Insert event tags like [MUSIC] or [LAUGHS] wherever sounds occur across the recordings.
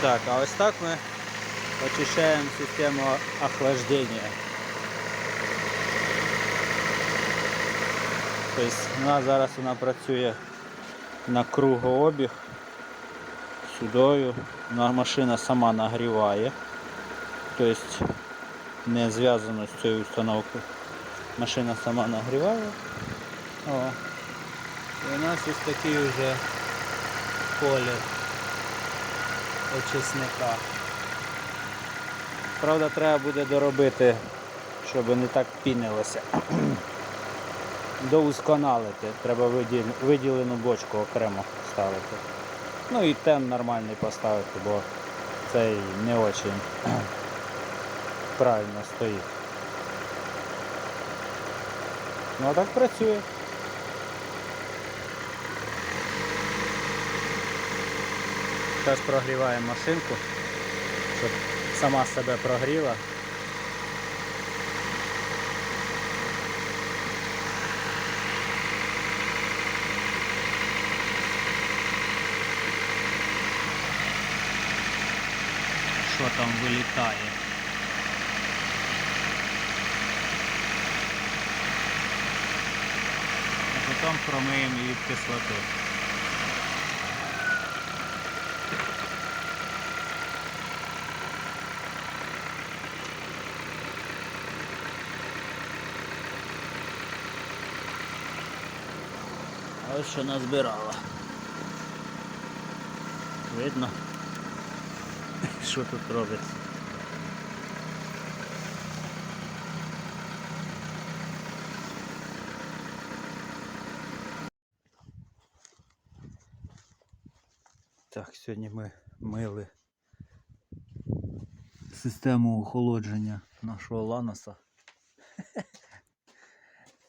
Так, а ось так ми очищаємо систему охлаждения. Тобто нас зараз вона працює на кругообіг сюдою. На- Машина сама нагріває. Тобто не зв'язано з цією установкою. Машина сама нагріває. О. І у нас ось такий вже колір очисника. Правда, треба буде доробити, щоб не так пінилося. [CLEARS THROAT] Доусконалити. Треба виділену бочку окремо ставити. Ну і тен нормальний поставити, бо цей не очень [CLEARS THROAT] правильно стоїть. Ну а так працює. Зараз прогріваємо машинку, щоб сама себе прогріла. Що там вилітає? А потім промиємо її від кислоти. Ось що назбирала. Видно, [LAUGHS] що тут робиться. Так, сьогодні ми мили систему охолодження нашого ланоса. [LAUGHS]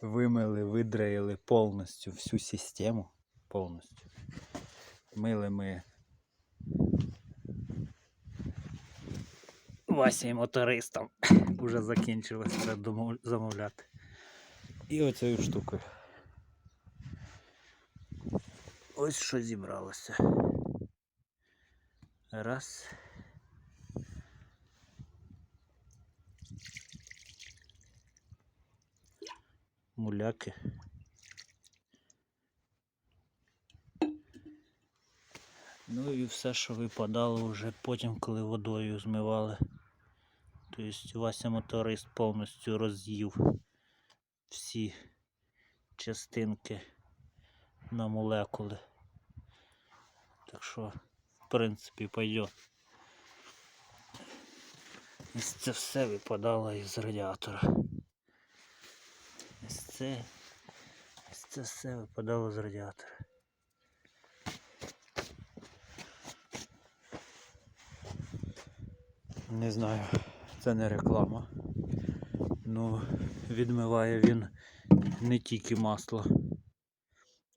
Вимили, видраїли повністю всю систему. Повністю. Мили ми Вася і мотористом. Уже закінчилось, треба замовляти. І оцією штукою. Ось що зібралося. Раз. Муляки. Ну і все, що випадало вже потім, коли водою змивали. Тобто Вася моторист повністю роз'їв всі частинки на молекули. Так що, в принципі, пойдет. Ось це все випадало із радіатора. Ось це, ось це все випадало з радіатора. Не знаю, це не реклама. Ну, відмиває він не тільки масло.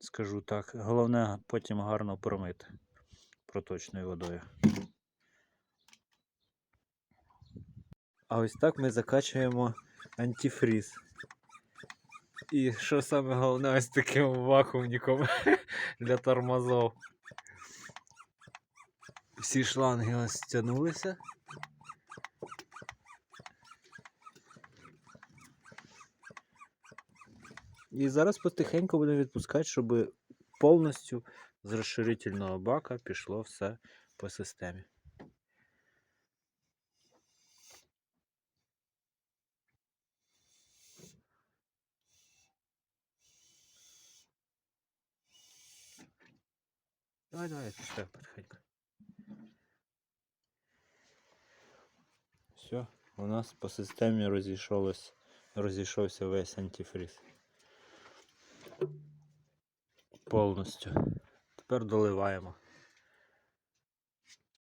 Скажу так. Головне потім гарно промити проточною водою. А ось так ми закачуємо антифріз. І що саме головне, ось таким вакуумником [LAUGHS] для тормозов. Всі шланги ось стягнулися. І зараз потихеньку будемо відпускати, щоб повністю з розширительного бака пішло все по системі. Давай, давай, пускай потихеньку. Все, у нас по системі розійшовся, розійшовся весь антифриз. Повністю. Тепер доливаємо.